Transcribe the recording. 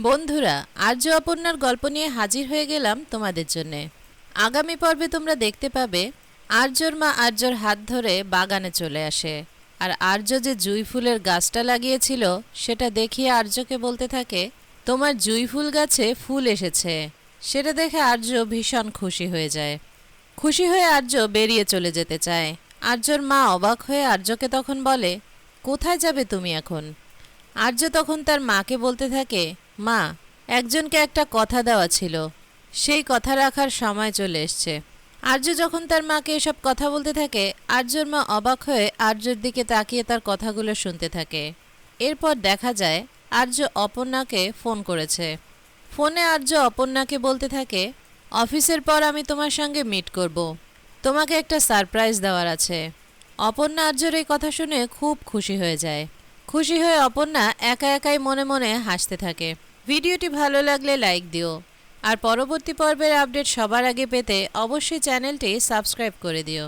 বন্ধুরা, আর্য অপর্ণার গল্প নিয়ে হাজির হয়ে গেলাম তোমাদের জন্যে। আগামী পর্বে তোমরা দেখতে পাবে, আর্যর মা আর্যর হাত ধরে বাগানে চলে আসে। আর আর্য যে জুই ফুলের গাছটা লাগিয়েছিল, সেটা দেখিয়ে আর্যকে বলতে থাকে, তোমার জুই ফুল গাছে ফুল এসেছে। সেটা দেখে আর্য ভীষণ খুশি হয়ে যায়। খুশি হয়ে আর্য বেরিয়ে চলে যেতে চায়। আর্যর মা অবাক হয়ে আর্যকে তখন বলে, কোথায় যাবে তুমি এখন? আর্য তখন তার মাকে বলতে থাকে মা, একজনকে একটা কথা দেওয়া ছিল। সেই কথা রাখার সময় চলে এসছে। আর্য যখন তার মাকে এসব কথা বলতে থাকে, আর্যর মা অবাক হয়ে আর্যর দিকে তাকিয়ে তার কথাগুলো শুনতে থাকে। এরপর দেখা যায়, আর্য অপর্ণাকে ফোন করেছে। ফোনে আর্য অপর্ণাকে বলতে থাকে, অফিসের পর আমি তোমার সঙ্গে মিট করব। তোমাকে একটা সারপ্রাইজ দেওয়ার আছে। অপর্ণা আর্যর এই কথা শুনে খুব খুশি হয়ে যায়। খুশি হয়ে অপর্ণা একা একাই মনে মনে হাসতে থাকে। ভিডিওটি ভালো লাগলে লাইক দিও। আর পরবর্তী পর্বের আপডেট সবার আগে পেতে অবশ্যই চ্যানেলটি সাবস্ক্রাইব করে দিও।